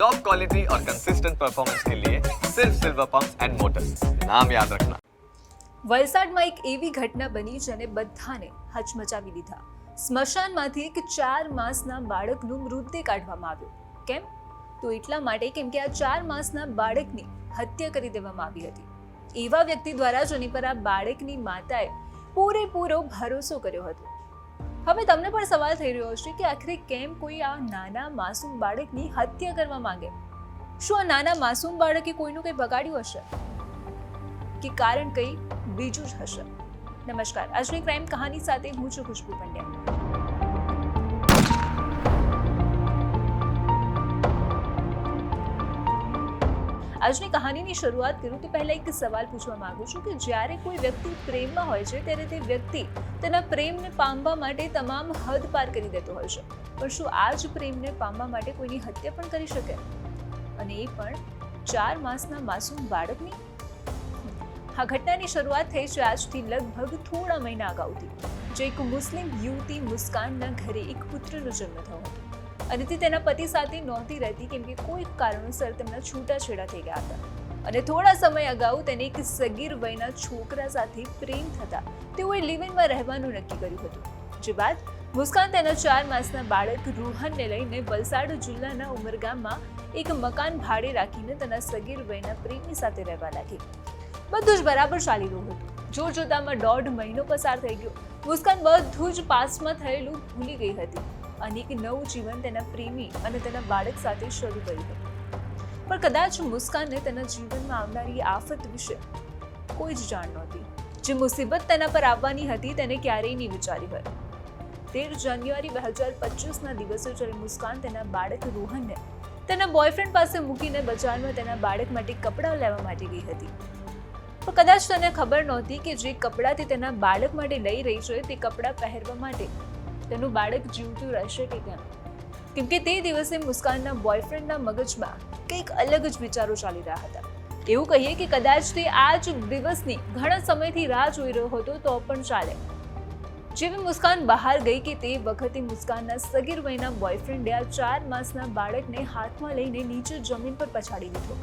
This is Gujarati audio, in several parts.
टॉप क्वालिटी और कंसिस्टेंट परफॉर्मेंस के लिए सिर्फ सिल्वर पंप एंड मोटर्स नाम याद रखना વલસાડમાં એક એવી ઘટના બની જેને બધાને હચમચાવી દીધા સ્મશાનમાંથી એક ચાર માસના બાળકનું મૃતદેહ કાઢવામાં આવ્યો કેમ તો એટલા માટે કેમ કે આ ચાર માસના બાળકની હત્યા કરી દેવામાં આવી હતી એવા વ્યક્તિ દ્વારા જેની પર આ બાળકની માતાએ પૂરેપૂરો ભરોસો કર્યો હતો હવે તમને પણ સવાલ થઈ રહ્યો હશે કે આખરે કેમ કોઈ આ નાના માસૂમ બાળકની હત્યા કરવા માંગે? શું આ નાના માસૂમ બાળકે કોઈનું કંઈ બગાડ્યું હશે? કે કારણ કંઈ બીજું જ હશે? નમસ્કાર. આજની ક્રાઇમ કહાની સાથે હું છું ખુશ્બુ પંડ્યા. આજની કહાનીની શરૂઆત કરું તો પહેલા એક સવાલ પૂછવા માંગુ છું કે જ્યારે કોઈ વ્યક્તિ પ્રેમમાં હોય છે, ત્યારે તે વ્યક્તિ તેના પ્રેમને પામવા માટે તમામ હદ પાર કરી દેતો હોય છે. પણ શું આ જ પ્રેમને પામવા માટે કોઈની હત્યા પણ કરી શકે? અને એ પણ ચાર માસના માસૂમ બાળકની? આ ઘટનાની શરૂઆત થઈ છે આજથી લગભગ થોડા મહિના અગાઉથી. જે એક મુસ્લિમ યુવતી મુસ્કાનના ઘરે એક પુત્રનો જન્મ થયો હતો. અને તે તેના પતિ સાથે નહોતી રહેતી કેમ કે કોઈ કારણોસર તેમના છૂટાછેડા થઈ ગયા હતા. અને થોડા સમય અગાઉ તેને એક સગીર વયના છોકરા સાથે પ્રેમ થતા તેઓએ લિવિનમાં રહેવાનું નક્કી કર્યું હતું. જે બાદ મુસ્કાન તેના ચાર માસના બાળક રૂહનને લઈને વલસાડ જિલ્લાના ઉમરગામમાં એક મકાન ભાડે રાખીને તેના સગીર વયના પ્રેમી સાથે રહેવા લાગી. બધું જ બરાબર ચાલી રહ્યું હતું. જોર જોતામાં દોઢ મહિનો પસાર થઈ ગયો. મુસ્કાન બધું જ પાસમાં થયેલું ભૂલી ગઈ હતી. અને એક નવું જીવન તેના પ્રેમી અને તેના બાળક સાથે શરૂ કર્યું હતું. પણ કદાચ મુસ્કાનને તેના જીવનમાં આવનારી આફત વિશે કોઈ જ જાણ નહોતી. જે મુસીબત તેના પર આવવાની હતી તેને ક્યારેય નહીં વિચારી હોય. તેર જાન્યુઆરી બે હજાર પચીસના દિવસે જ્યારે મુસ્કાન તેના બાળક રોહનને તેના બોયફ્રેન્ડ પાસે મૂકીને બજારમાં તેના બાળક માટે કપડાં લેવા માટે ગઈ હતી. પણ કદાચ તને ખબર નહોતી કે જે કપડાં તે તેના બાળક માટે લઈ રહી છે તે કપડાં પહેરવા માટે તેનું બાળક જીવતું રહેશે કે કેમ? કેમ કે તે દિવસે મુસ્કાનના બોયફ્રેન્ડના મગજમાં કંઈક અલગ જ વિચારો ચાલી રહ્યા હતા. એવું કહીએ કે કદાચ તે આ જ દિવસની ઘણા સમયથી રાહ જોઈ રહ્યો હતો તો પણ ચાલે. જેવી મુસ્કાન બહાર ગઈ કે તે વખતે મુસ્કાનના સગીર વયના બોયફ્રેન્ડે આ ચાર માસના બાળકને હાથમાં લઈને નીચે જમીન પર પછાડી દીધો.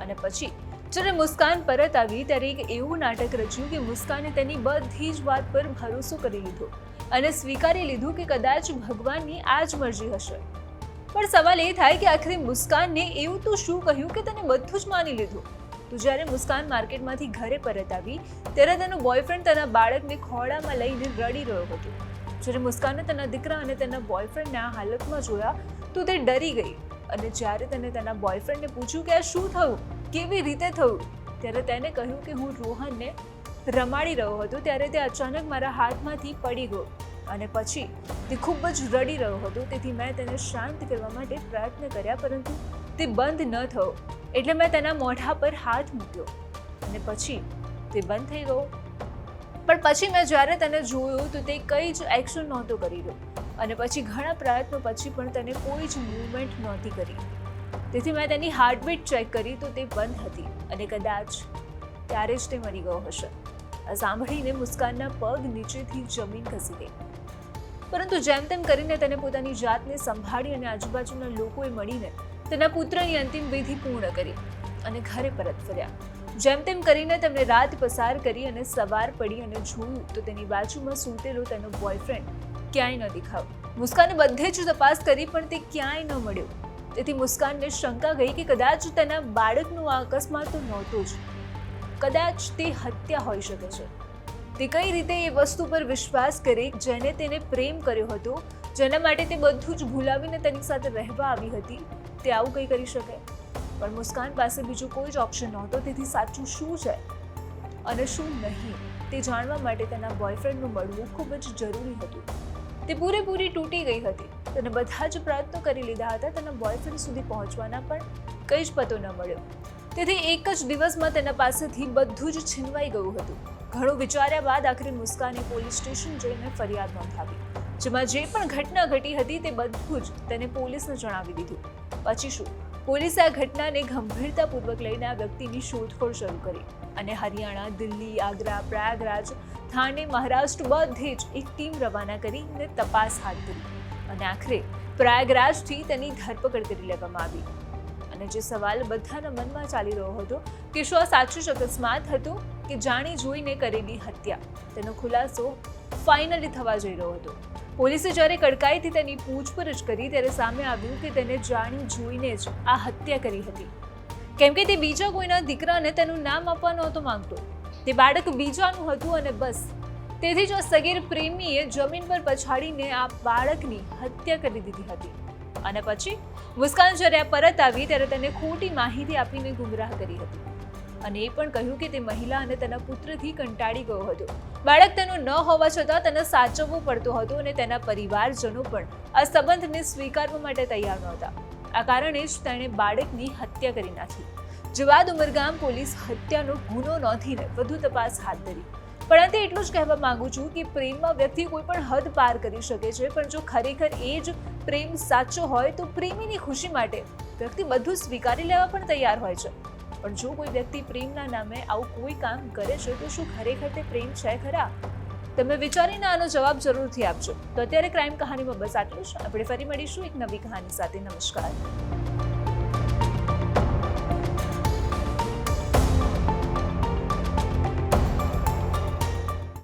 અને પછી જ્યારે મુસ્કાન પરત આવી ત્યારે એક એવું નાટક રચ્યું કે મુસ્કાને તેની બધી જ વાત પર ભરોસો કરી લીધો અને સ્વીકારી લીધું કે કદાચ ભગવાનની આ જ મરજી હશે. પણ સવાલ એ થાય કે આખરે મુસ્કાનને એવું તો શું કહ્યું કે તને બધું જ માની લીધું? તો જ્યારે મુસ્કાન માર્કેટમાંથી ઘરે પરત આવી, ત્યારે તેનો બોયફ્રેન્ડ તેના બાળકને ખોળામાં લઈને રડી રહ્યો હતો. જ્યારે મુસ્કાને તેના દીકરા અને તેના બોયફ્રેન્ડને આ હાલતમાં જોયા, તો તે ડરી ગઈ અને જ્યારે તેને તેના બોયફ્રેન્ડને પૂછ્યું કે આ શું થયું કેવી રીતે થયું? ત્યારે તેને કહ્યું કે હું રોહનને રમાડી રહ્યો હતો, ત્યારે તે અચાનક મારા હાથમાંથી પડી ગયો અને પછી તે ખૂબ જ રડી રહ્યો હતો. તેથી મેં તેને શાંત કરવા માટે પ્રયત્ન કર્યા, પરંતુ તે બંધ ન થયો. એટલે મેં તેના મોઢા પર હાથ મૂક્યો અને પછી તે બંધ થઈ ગયો. પણ પછી મેં જ્યારે તેને જોયું, તો તે કંઈ જ એક્શન નહોતો કરી રહ્યો. અને પછી ઘણા પ્રયત્નો પછી પણ તેને કોઈ જ મૂવમેન્ટ નહોતી કરી. તેથી મેં તેની હાર્ટબીટ ચેક કરી તો તે બંધ હતી અને કદાચ ત્યારે જ તે મરી ગયો હશે. આ સાંભળીને મુસ્કાનના પગ નીચેથી જમીન ખસી ગઈ. પરંતુ જેમ તેમ કરીને તેને પોતાની જાતને સંભાળી અને આજુબાજુના લોકોએ મળીને તેના પુત્રની અંતિમ વિધિ પૂર્ણ કરી અને ઘરે પરત ફર્યા. જેમ તેમ કરીને તેમણે રાત પસાર કરી અને સવાર પડી અને જોયું તો તેની બાજુમાં સૂતેલો તેનો બોયફ્રેન્ડ ક્યાંય ન દેખાવ મુસ્કાને બધે જ તપાસ કરી પણ તે ક્યાંય ન મળ્યો. તેથી મુસ્કાનને શંકા ગઈ કે કદાચ તેના બાળકનું આ અકસ્માત તો નહોતું જ. કદાચ તે હત્યા હોઈ શકે છે. તે કઈ રીતે એ વસ્તુ પર વિશ્વાસ કરે, જેને તેને પ્રેમ કર્યો હતો, જેના માટે તે બધું જ ભૂલાવીને તેની સાથે રહેવા આવી હતી, તે આવું કંઈ કરી શકે? પણ મુસ્કાન પાસે બીજું કોઈ જ ઓપ્શન નહોતો, તેથી સાચું શું છે? અને શું નહીં, તે જાણવા માટે તેના બોયફ્રેન્ડનું મળવું ખૂબ જ જરૂરી હતું. તે પૂરેપૂરી તૂટી ગઈ હતી. તેને બધા જ પ્રયત્નો કરી લીધા હતા તેના બોયફ્રેન્ડ સુધી પહોંચવાના પણ કંઈ જ પતો ન મળ્યો. તેથી એક જ દિવસમાં તેના પાસેથી બધું જ છીનવાઈ ગયું હતું. ઘણું વિચાર્યા બાદ આખરે મુસ્કાને પોલીસ સ્ટેશન જઈને ફરિયાદ નોંધાવી. જેમાં જે પણ ઘટના ઘટી હતી તે બધું જ તેને પોલીસને જણાવી દીધું. પછી શું? પોલીસે આ ઘટનાને ગંભીરતાપૂર્વક લઈને આ વ્યક્તિની શોધખોળ શરૂ કરી અને હરિયાણા, દિલ્હી, આગ્રા, પ્રયાગરાજ, થાણે, મહારાષ્ટ્ર બધે જ એક ટીમ રવાના કરીને તપાસ હાથ ધરી. અને આખરે પ્રયાગરાજથી તેની ધરપકડ કરી લેવામાં આવી. અને જે સવાલ બધાના મનમાં ચાલી રહ્યો હતો, કે શું આ સાચું જ અકસ્માત હતો? કે જાણી જોઈને કરેલી હત્યા? તેનો ખુલાસો ફાઇનલી થવા જઈ રહ્યો હતો. પોલીસે જ્યારે કડકાઈથી તેની પૂછપરછ કરી, ત્યારે સામે આવ્યું કે તેને જાણી જોઈને જ આ હત્યા કરી હતી. કેમ કે તે બીજા કોઈના દીકરાને તેનું નામ આપવા નહોતો માંગતો. તે બાળક બીજાનું હતું અને બસ તેથી જ સગીર પ્રેમીએ જમીન પર પછાડીને આ બાળકની હત્યા કરી દીધી હતી. અને પછી મુસ્કાન જ્યારે પરત આવી ત્યારે તેને ખોટી માહિતી આપીને ગુમરાહ કરી હતી. અને એ પણ કહ્યું કે તે મહિલા અને તેના પુત્રથી કંટાળી ગયો હતો. બાળક તેનું ન હોવા છતાં તેને સાચવવું પડતું હતું અને તેના પરિવારજનો પણ આ સંબંધને સ્વીકારવા માટે તૈયાર નહોતા. આ કારણે જ તેણે બાળકની હત્યા કરી નાખી. જવાદ ઉમરગામ પોલીસ હત્યાનો ગુનો નોંધીને વધુ તપાસ હાથ ધરી. પણ અંતે એટલું જ કહેવા માંગુ છું કે પ્રેમમાં વ્યક્તિ કોઈ પણ હદ પાર કરી શકે છે, પણ જો ખરેખર એ જ પ્રેમ સાચો હોય તો પ્રેમીની ખુશી માટે વ્યક્તિ બધું સ્વીકારી લેવા પણ તૈયાર હોય છે. પણ જો કોઈ વ્યક્તિ પ્રેમના નામે આવું કોઈ કામ કરે છે, તો શું ખરેખર તે પ્રેમ છે ખરા? તમે વિચારીને આનો જવાબ જરૂરથી આપજો. તો અત્યારે ક્રાઇમ કહાનીમાં બસ આટલું જ. આપણે ફરી મળીશું એક નવી કહાની સાથે. નમસ્કાર.